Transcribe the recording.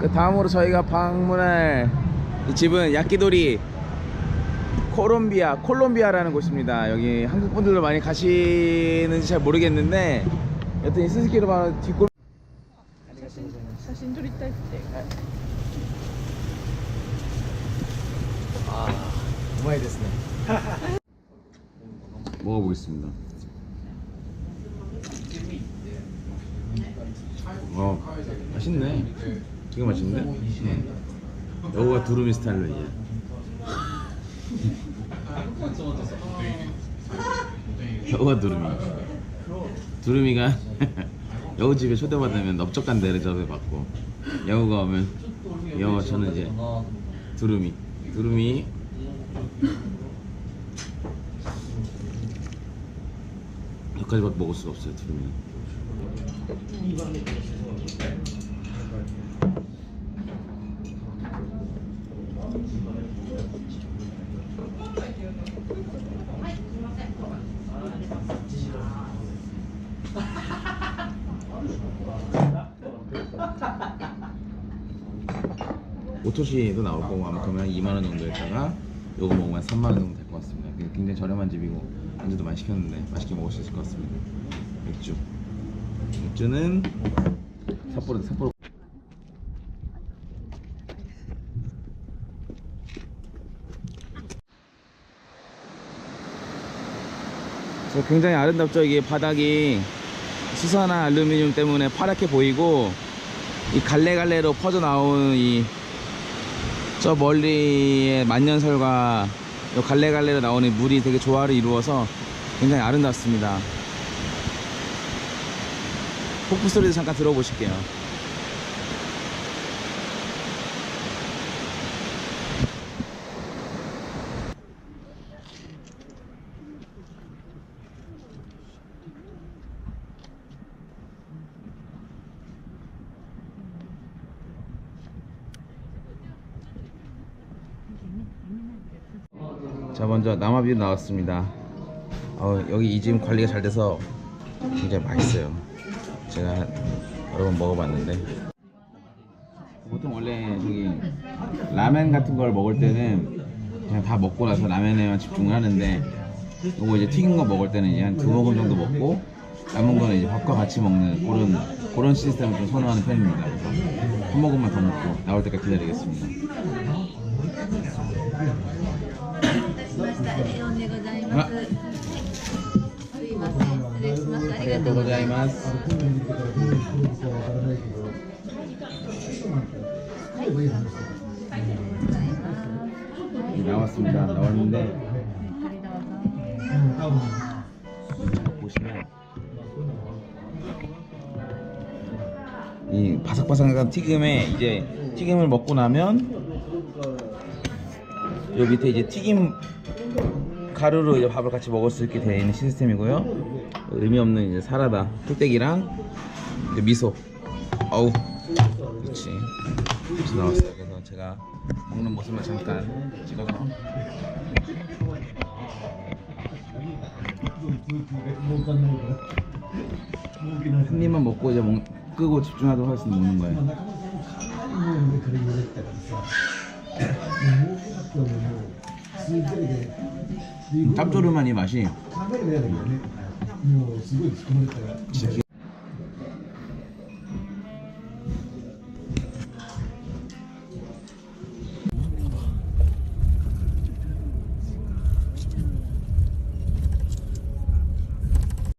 그 다음으로 저희가 방문할 이 집은 야끼도리 콜롬비아 콜롬비아라는 곳입니다. 여기 한국 분들도 많이 가시는지 잘 모르겠는데 여튼 이 스스키로 바로 뒷골 写真撮りたいって。 아, 우마이 됐네. 먹어보겠습니다. 어, 맛있네. 되게 맛있는데? 응. 여기가 두루미 스타일로 이제. 여기가 두루미. 두루미가 여우 집에 초대받으면 넓적한 데를 접해받고 여우가 오면 여우 저는 이제 두루미 두루미 여기까지밖에 먹을 수가 없어요 두루미는 오토시도 나올 거고 아마 그러면 2만 원 정도 했다가 요거 먹으면 3만 원 정도 될 것 같습니다. 굉장히 저렴한 집이고 안주도 많이 시켰는데 맛있게 먹을 수 있을 것 같습니다. 맥주. 맥주는 삿포로 삿포로. 저 굉장히 아름답죠 이게 바닥이 수산화 알루미늄 때문에 파랗게 보이고 이 갈래갈래로 퍼져 나오는 이 저 멀리의 만년설과 요 갈래갈래로 나오는 물이 되게 조화를 이루어서 굉장히 아름답습니다. 폭포 소리도 잠깐 들어보실게요. 자 먼저 남아비로 나왔습니다. 어, 여기 이 집 관리가 잘 돼서 굉장히 맛있어요. 제가 여러 번 먹어봤는데 보통 원래 저기 라멘 같은 걸 먹을 때는 그냥 다 먹고 나서 라면에만 집중을 하는데 이거 이제 튀긴 거 먹을 때는 이제 한 두 모금 정도 먹고 남은 거는 이제 밥과 같이 먹는 그런 그런 시스템을 좀 선호하는 편입니다. 그래서 한 모금만 더 먹고 나올 때까지 기다리겠습니다. 나왔습니다. 나왔는데 보시면 이 바삭바삭한 튀김에 이제 튀김을 먹고 나면 요 밑에 이제 튀김 가루로 이제 밥을 같이 먹을 수 있게 되어 있는 시스템이고요. 의미 없는 이제 사라다 이제 미소. 어우, 그렇지. 그래서 나왔어요. 그래서 제가 먹는 모습만 잠깐 찍어서. 한 입만 먹고 이제 먹, 끄고 집중하도록 하겠습니다. 먹는 거예요. 음, 짭조름한 이 맛이. 진짜 기가